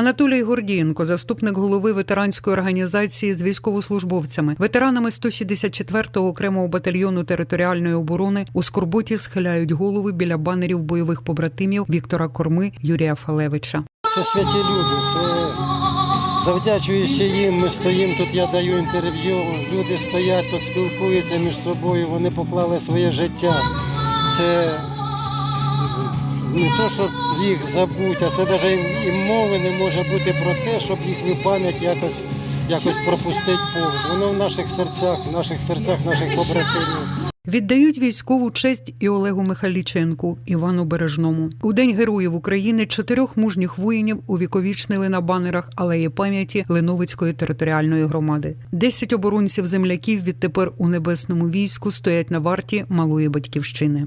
Анатолій Гордієнко, заступник голови ветеранської організації з військовослужбовцями, ветеранами 164-го окремого батальйону територіальної оборони у скорботі схиляють голови біля банерів бойових побратимів Віктора Корми Юрія Фалевича. Це святі люди. Це завдячуючи їм, ми стоїмо тут, я даю інтерв'ю. Люди стоять тут, спілкуються між собою, вони поклали своє життя. Це не то, щоб їх забути, а це навіть і мови не може бути про те, щоб їхню пам'ять якось, якось пропустити повз. Воно в наших серцях, в наших серцях наших побратимів. Віддають військову честь і Олегу Михайліченку, Івану Бережному. У День Героїв України чотирьох мужніх воїнів увіковічнили на банерах алеї пам'яті Леновицької територіальної громади. Десять оборонців земляків відтепер у небесному війську стоять на варті малої батьківщини.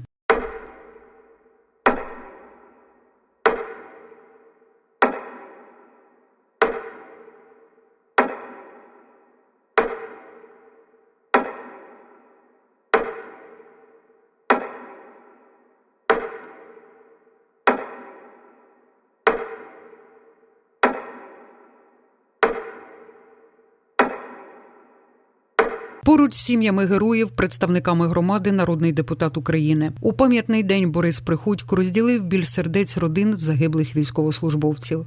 Поруч з сім'ями героїв, представниками громади, народний депутат України. У пам'ятний день Борис Приходько розділив біль сердець родин загиблих військовослужбовців.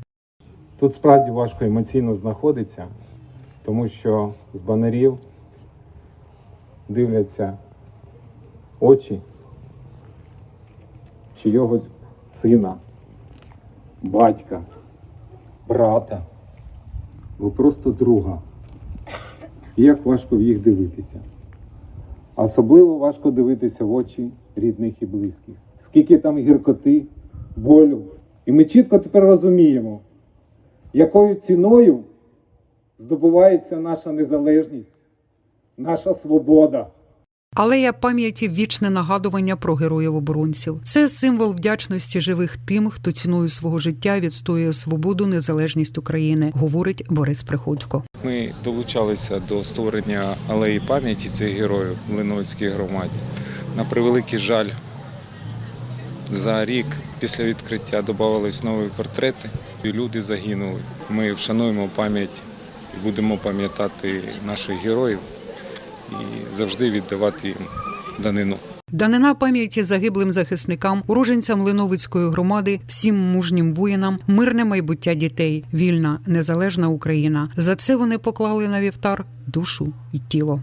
Тут справді важко емоційно знаходиться, тому що з банерів дивляться очі чийогось сина, батька, брата, або просто друга. І як важко в їх дивитися. Особливо важко дивитися в очі рідних і близьких. Скільки там гіркоти, болю. І ми чітко тепер розуміємо, якою ціною здобувається наша незалежність, наша свобода. Алея пам'яті вічне нагадування про героїв оборонців. Це символ вдячності живих тим, хто ціною свого життя відстоює свободу, незалежність України, говорить Борис Приходько. Ми долучалися до створення алеї пам'яті цих героїв в Леновицькій громаді. На превеликий жаль, за рік після відкриття додавались нові портрети, і люди загинули. Ми вшануємо пам'ять і будемо пам'ятати наших героїв і завжди віддавати їм данину. Данина пам'яті загиблим захисникам, уроженцям Линовицької громади, всім мужнім воїнам, мирне майбуття дітей, вільна, незалежна Україна. За це вони поклали на вівтар душу і тіло.